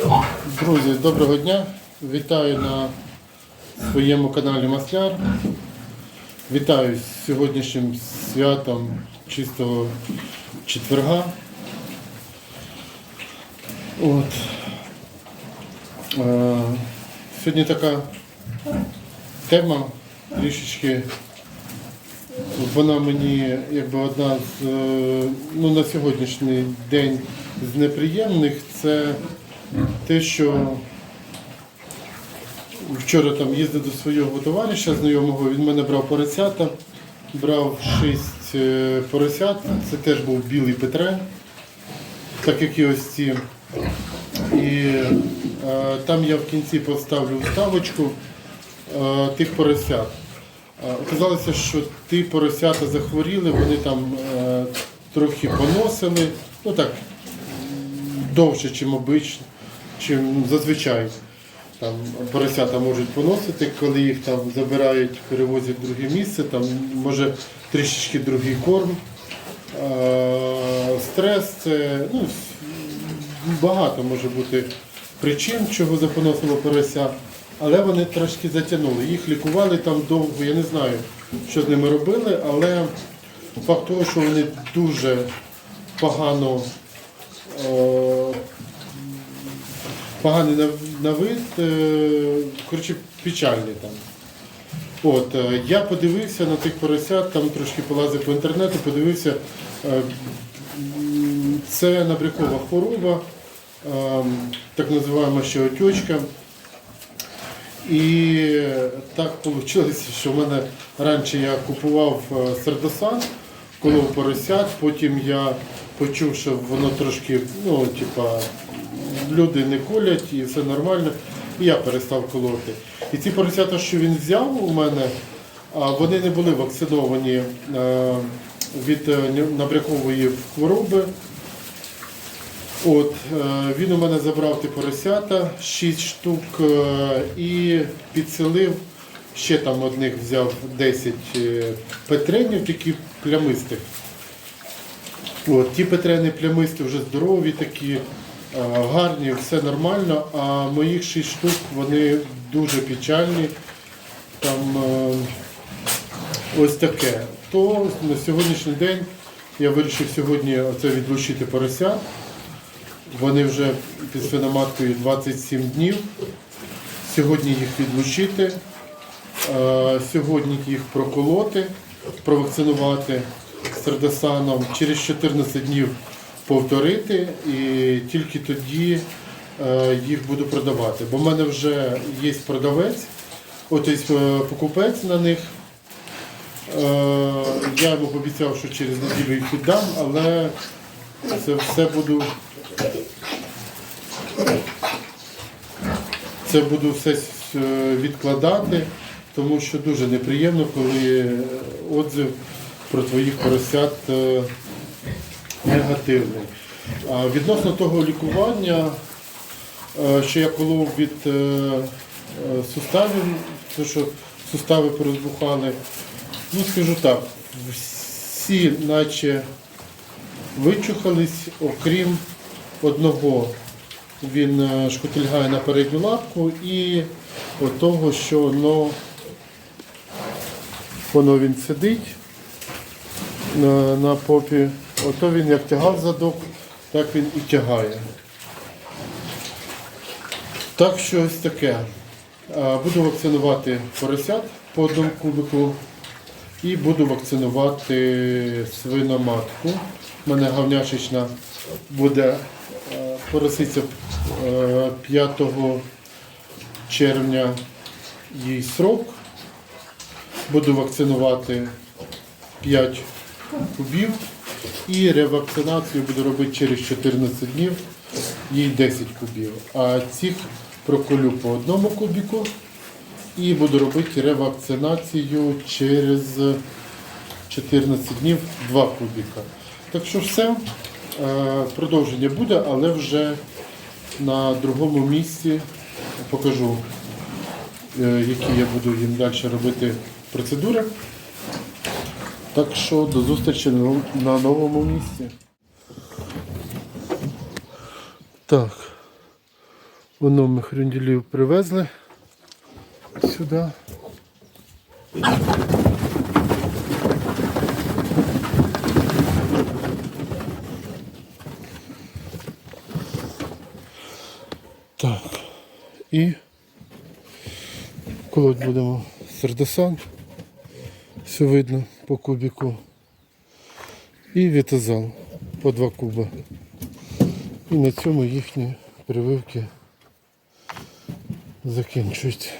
Друзі, доброго дня! Вітаю на своєму каналі Масляр. Вітаю з сьогоднішнім святом чистого четверга. От. Е, сьогодні така тема трішечки. Вона мені якби одна з е, ну, на сьогоднішній день з неприємних це те, що вчора там їздив до свого товариша знайомого, він мене брав поросята, брав шість е, поросят, це теж був білий Петре, так як і ось ці. І е, там я в кінці поставлю вставочку е, тих поросят. Е, Оказалося, що ті поросята захворіли, вони там е, трохи поносили, ну так, довше, чим обично, чим зазвичай. Там поросята можуть поносити, коли їх там забирають, перевозять в друге місце, там може трішечки другий корм. Стрес це ну, багато може бути причин, чого запоносило порося, але вони трошки затягнули. Їх лікували там довго, я не знаю, що з ними робили, але факт того, що вони дуже погано. Поганий на, вид, е, коротше, печальний там. От, е, я подивився на тих поросят, там трошки полазив по інтернету, подивився, е, це набрякова хвороба, так називаємо ще отечка. І так вийшло, що в мене раніше я купував сердосан, колов поросят, потім я почув, що воно трошки, ну, типа, люди не колять і все нормально, і я перестав колоти. І ці поросята, що він взяв у мене, вони не були вакциновані е, від е, набрякової хвороби. От, е, він у мене забрав ті поросята, 6 штук і підселив, ще там одних взяв 10 е, петренів, такі плямистих. От, ті петрени плямисті вже здорові такі, гарні, все нормально, а моїх 6 штук вони дуже печальні. Там е, ось таке. То на сьогоднішній день я вирішив сьогодні оце відлучити порося. Вони вже під свиноматкою 27 днів. Сьогодні їх відлучити, е, сьогодні їх проколоти, провакцинувати сердосаном, через 14 днів повторити і тільки тоді е, їх буду продавати. Бо в мене вже є продавець, от е, покупець на них. Е, Я йому пообіцяв, що через неділю їх віддам, але це все буду це буду все відкладати, тому що дуже неприємно, коли отзив про твоїх поросят негативний. Відносно того лікування, е, що я колов від е, е, суставів, тому що сустави порозбухали, ну скажу так, всі наче вичухались, окрім одного. Він шкутильгає на передню лапку і от того, що воно, воно він сидить на, на попі, ото він як тягав задок, так він і тягає. Так що ось таке. Буду вакцинувати поросят по одному кубику і буду вакцинувати свиноматку. У мене говняшечна буде пороситься е, 5 червня їй срок. Буду вакцинувати 5 кубів і ревакцинацію буду робити через 14 днів, їй 10 кубів. А цих проколю по одному кубіку і буду робити ревакцинацію через 14 днів 2 кубіка. Так що все, е, продовження буде, але вже на другому місці покажу, е, які я буду їм далі робити процедури. Так що до зустрічі на новому місці. Так. Воно ми хрюнділів привезли сюди. Так. І колоть будемо сердосан. Все видно по кубіку. І вітазал по два куба. І на цьому їхні прививки закінчують.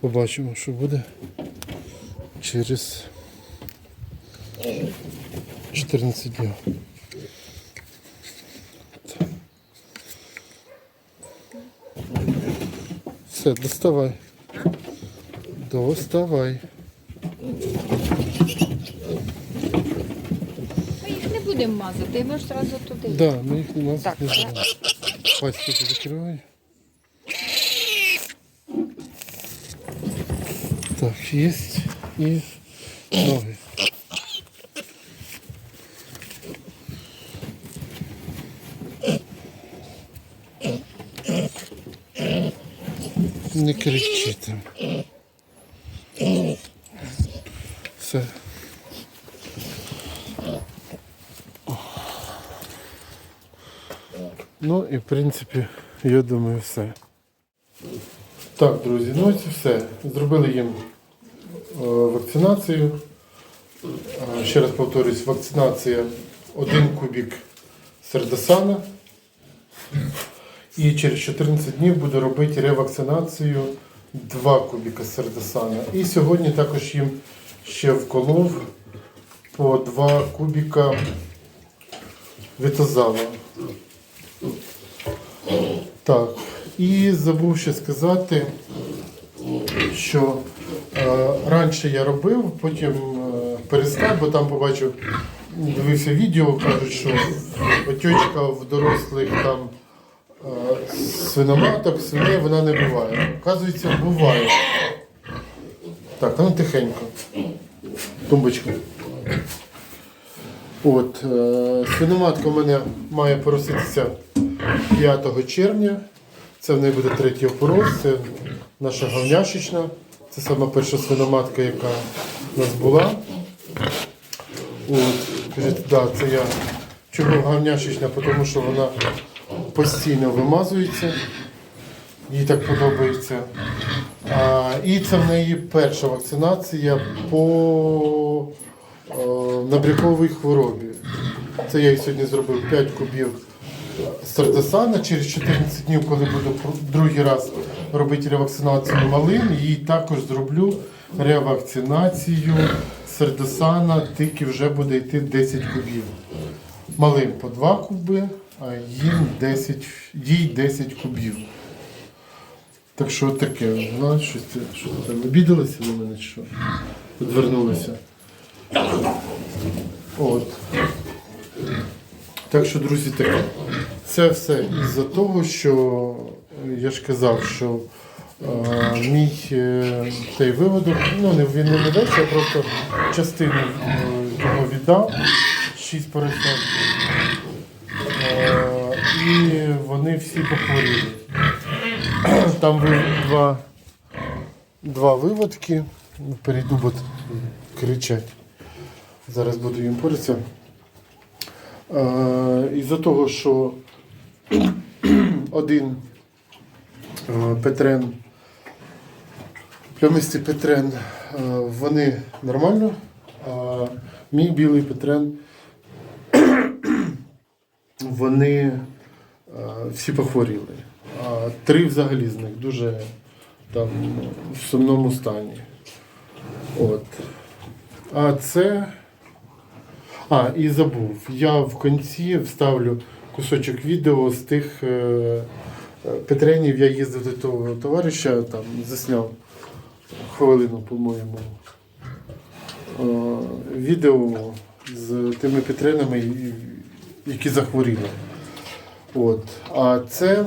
Побачимо, що буде через 14 днів. Все, доставай. Доставай. Ми їх не будемо мазати, ми ж одразу туди. Да, ми їх не мазати не будемо. Закривай. Так, есть і ноги. Не кричи там. Все. Ну і в принципі, я думаю, все. Так, друзі, ну ось все. Зробили їм е, вакцинацію. Е, Ще раз повторюсь, вакцинація один кубік сердосана. І через 14 днів буду робити ревакцинацію 2 кубіка сердосана. І сьогодні також їм ще вколов по 2 кубіка вітозала. Так, і забув ще сказати, що е, раніше я робив, потім е, перестав, бо там побачив, дивився відео, кажуть, що отечка в дорослих там е, свиноматок, свиней вона не буває. Оказується, буває. Так, ну тихенько. Тумбочка. От, е, свиноматка у мене має пороситися 5 червня. Це в неї буде третій опороз, це наша говняшечна. Це сама перша свиноматка, яка в нас була. От, кажуть, да, це я чого говняшечна, тому що вона постійно вимазується. Їй так подобається. А, і це в неї перша вакцинація по е, набряковій хворобі. Це я їй сьогодні зробив 5 кубів сардесана. Через 14 днів, коли буду другий раз робити ревакцинацію малим, їй також зроблю ревакцинацію сердесана, тільки вже буде йти 10 кубів. Малим по 2 куби, а їм 10, їй 10 кубів. Так що таке, вона щось, це- що ти там обідалася на мене, що? Відвернулася. От. Так що, друзі, таке. Це все із-за того, що е, я ж казав, що е, мій е, цей виводок, ну не він не ведеться, я просто частину е, його віддав, шість поросят. Е, і вони всі похворіли. Там ви- два, два виводки. Перейду, бо кричать. Зараз буду їм поритися. Е, Із-за того, що один е, Петрен, плямистий Петрен, е, вони нормально, а мій білий Петрен, вони всі похворіли. А три взагалі з них дуже там в сумному стані. От. А це. А, і забув. Я в кінці вставлю кусочок відео з тих е, е, Петренів. Я їздив до того товариша, там засняв хвилину, по-моєму. Е, відео з тими Петренами, які захворіли. От. А це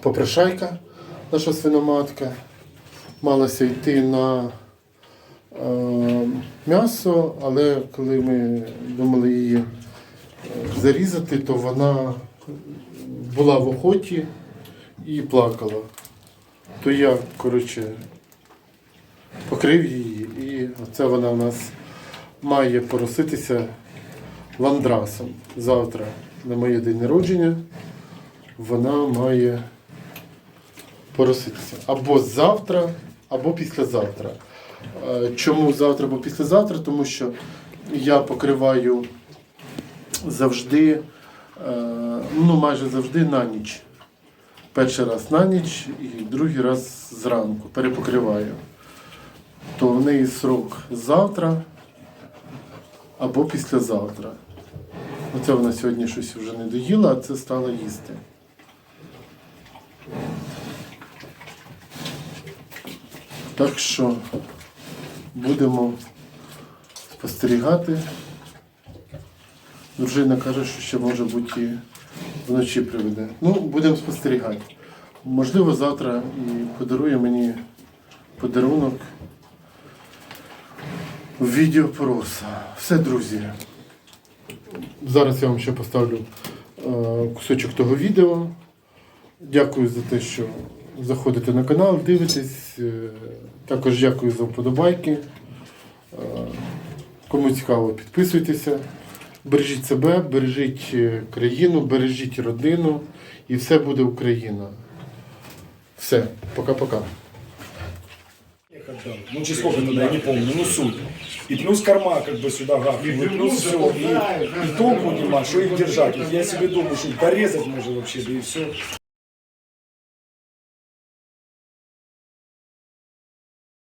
попрошайка, наша свиноматка. Малася йти на м'ясо, але коли ми думали її е, зарізати, то вона була в охоті і плакала. То я, коротше, покрив її, і оце вона у нас має пороситися ландрасом. Завтра на моє день народження вона має пороситися. Або завтра, або післязавтра. Е, Чому завтра або післязавтра? Тому що я покриваю завжди, е, ну майже завжди на ніч. Перший раз на ніч і другий раз зранку перепокриваю. То в неї срок завтра або післязавтра. Оце вона сьогодні щось вже не доїла, а це стала їсти. Так що будемо спостерігати. Дружина каже, що ще може бути вночі приведе. Ну, будемо спостерігати. Можливо, завтра і подарує мені подарунок в відео пороса. Все, друзі. Зараз я вам ще поставлю е, кусочок того відео. Дякую за те, що заходите на канал, дивитесь. Е, Також дякую за вподобайки. Е, Кому цікаво, підписуйтеся. Бережіть себе, бережіть е, країну, бережіть родину і все буде Україна. Все, пока-пока. Ну, чи сколько тогда, я не помню, ну суть. И плюс корма как бы сюда гахнул, и плюс все. И, и толку нема, что их держать. Я себе думаю, что порезать можно вообще, да и все.